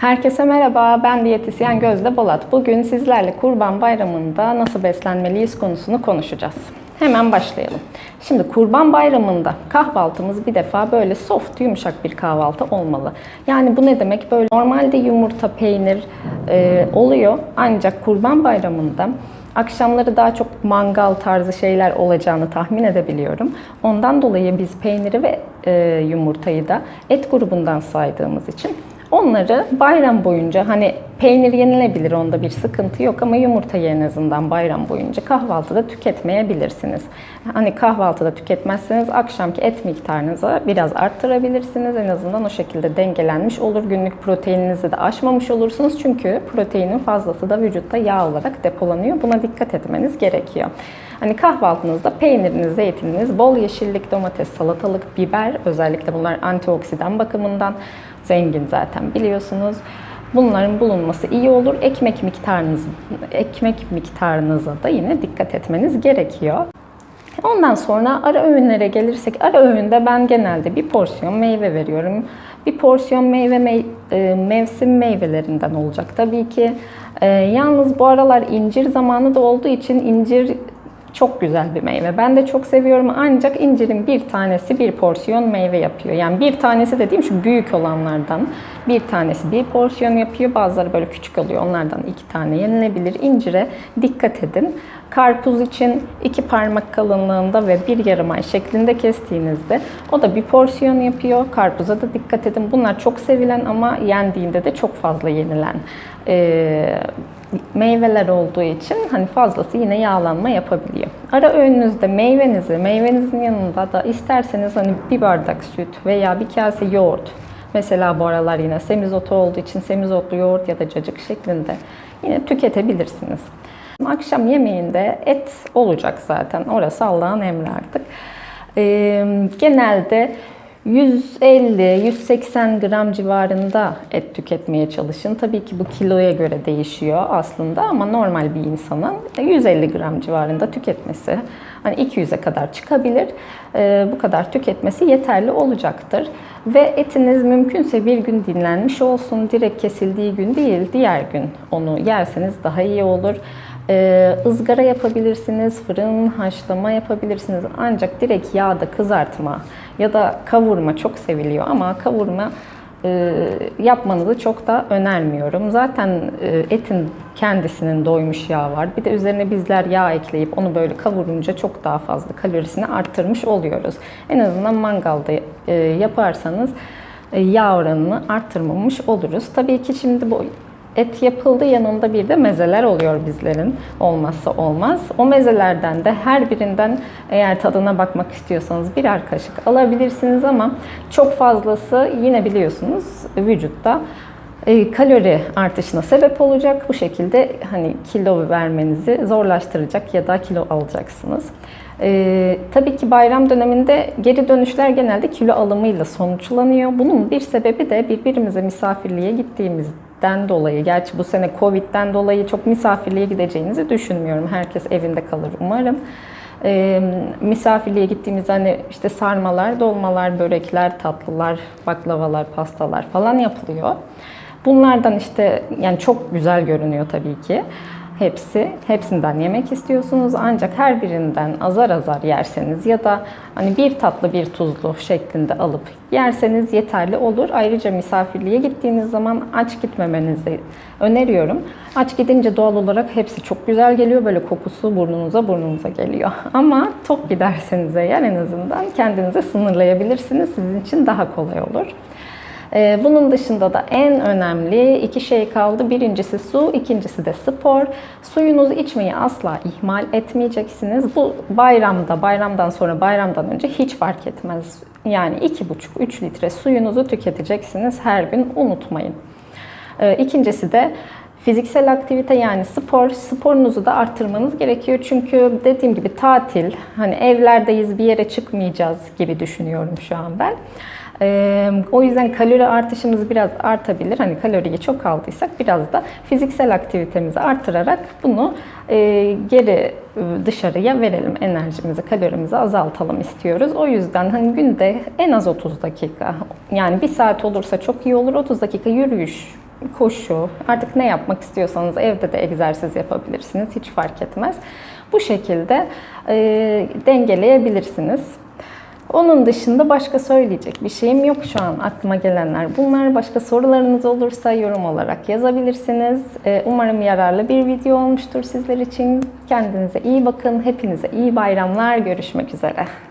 Herkese merhaba, ben diyetisyen Gözde Bolat. Bugün sizlerle Kurban Bayramı'nda nasıl beslenmeliyiz konusunu konuşacağız. Hemen başlayalım. Şimdi Kurban Bayramı'nda kahvaltımız bir defa böyle soft, yumuşak bir kahvaltı olmalı. Yani bu ne demek? Böyle normalde yumurta, peynir e, oluyor ancak Kurban Bayramı'nda Akşamları daha çok mangal tarzı şeyler olacağını tahmin edebiliyorum. Ondan dolayı biz peyniri ve e, yumurtayı da et grubundan saydığımız için onları bayram boyunca hani peynir yenilebilir onda bir sıkıntı yok ama yumurtayı en azından bayram boyunca kahvaltıda tüketmeyebilirsiniz. Hani kahvaltıda tüketmezseniz akşamki et miktarınızı biraz arttırabilirsiniz. En azından o şekilde dengelenmiş olur. Günlük proteininizi de aşmamış olursunuz. Çünkü proteinin fazlası da vücutta yağ olarak depolanıyor. Buna dikkat etmeniz gerekiyor. Hani kahvaltınızda peyniriniz, zeytininiz, bol yeşillik, domates, salatalık, biber özellikle bunlar antioksidan bakımından zengin zaten biliyorsunuz. Bunların bulunması iyi olur. Ekmek miktarınız, ekmek miktarınıza da yine dikkat etmeniz gerekiyor. Ondan sonra ara öğünlere gelirsek, ara öğünde ben genelde bir porsiyon meyve veriyorum. Bir porsiyon meyve mey- e, mevsim meyvelerinden olacak tabii ki. E, yalnız bu aralar incir zamanı da olduğu için incir çok güzel bir meyve. Ben de çok seviyorum ancak incirin bir tanesi bir porsiyon meyve yapıyor. Yani bir tanesi dediğim şu büyük olanlardan bir tanesi bir porsiyon yapıyor. Bazıları böyle küçük oluyor. Onlardan iki tane yenilebilir. İncire dikkat edin. Karpuz için iki parmak kalınlığında ve bir yarım ay şeklinde kestiğinizde o da bir porsiyon yapıyor. Karpuza da dikkat edin. Bunlar çok sevilen ama yendiğinde de çok fazla yenilen ee, meyveler olduğu için hani fazlası yine yağlanma yapabiliyor. Ara öğününüzde meyvenizi, meyvenizin yanında da isterseniz hani bir bardak süt veya bir kase yoğurt Mesela bu aralar yine semizotu olduğu için semizotlu yoğurt ya da cacık şeklinde yine tüketebilirsiniz. Akşam yemeğinde et olacak zaten. Orası Allah'ın emri artık. Ee, genelde 150-180 gram civarında et tüketmeye çalışın. Tabii ki bu kiloya göre değişiyor aslında ama normal bir insanın 150 gram civarında tüketmesi hani 200'e kadar çıkabilir. Ee, bu kadar tüketmesi yeterli olacaktır. Ve etiniz mümkünse bir gün dinlenmiş olsun. Direkt kesildiği gün değil, diğer gün onu yerseniz daha iyi olur. Ee, ızgara yapabilirsiniz, fırın haşlama yapabilirsiniz. Ancak direkt yağda kızartma ya da kavurma çok seviliyor ama kavurma e, yapmanızı çok da önermiyorum. Zaten e, etin kendisinin doymuş yağı var. Bir de üzerine bizler yağ ekleyip onu böyle kavurunca çok daha fazla kalorisini arttırmış oluyoruz. En azından mangalda e, yaparsanız yağ oranını arttırmamış oluruz. Tabii ki şimdi bu Et yapıldı yanında bir de mezeler oluyor bizlerin olmazsa olmaz. O mezelerden de her birinden eğer tadına bakmak istiyorsanız birer kaşık alabilirsiniz ama çok fazlası yine biliyorsunuz vücutta e, kalori artışına sebep olacak. Bu şekilde hani kilo vermenizi zorlaştıracak ya da kilo alacaksınız. Ee, tabii ki bayram döneminde geri dönüşler genelde kilo alımıyla sonuçlanıyor. Bunun bir sebebi de birbirimize misafirliğe gittiğimizden dolayı. Gerçi bu sene Covid'den dolayı çok misafirliğe gideceğinizi düşünmüyorum. Herkes evinde kalır umarım. Ee, misafirliğe gittiğimizde hani işte sarmalar, dolmalar, börekler, tatlılar, baklavalar, pastalar falan yapılıyor. Bunlardan işte yani çok güzel görünüyor tabii ki hepsi. Hepsinden yemek istiyorsunuz ancak her birinden azar azar yerseniz ya da hani bir tatlı bir tuzlu şeklinde alıp yerseniz yeterli olur. Ayrıca misafirliğe gittiğiniz zaman aç gitmemenizi öneriyorum. Aç gidince doğal olarak hepsi çok güzel geliyor. Böyle kokusu burnunuza burnunuza geliyor. Ama tok giderseniz eğer en azından kendinize sınırlayabilirsiniz. Sizin için daha kolay olur. Ee, bunun dışında da en önemli iki şey kaldı. Birincisi su, ikincisi de spor. Suyunuzu içmeyi asla ihmal etmeyeceksiniz. Bu bayramda, bayramdan sonra, bayramdan önce hiç fark etmez. Yani 2,5-3 litre suyunuzu tüketeceksiniz her gün unutmayın. Ee, ikincisi de Fiziksel aktivite yani spor, sporunuzu da arttırmanız gerekiyor. Çünkü dediğim gibi tatil, hani evlerdeyiz bir yere çıkmayacağız gibi düşünüyorum şu an ben. O yüzden kalori artışımız biraz artabilir. Hani kaloriyi çok aldıysak biraz da fiziksel aktivitemizi artırarak bunu geri dışarıya verelim enerjimizi, kalorimizi azaltalım istiyoruz. O yüzden hani günde en az 30 dakika yani bir saat olursa çok iyi olur. 30 dakika yürüyüş koşu, artık ne yapmak istiyorsanız evde de egzersiz yapabilirsiniz. Hiç fark etmez. Bu şekilde e, dengeleyebilirsiniz. Onun dışında başka söyleyecek bir şeyim yok şu an aklıma gelenler. Bunlar başka sorularınız olursa yorum olarak yazabilirsiniz. Ee, Umarım yararlı bir video olmuştur sizler için. Kendinize iyi bakın. Hepinize iyi bayramlar. Görüşmek üzere.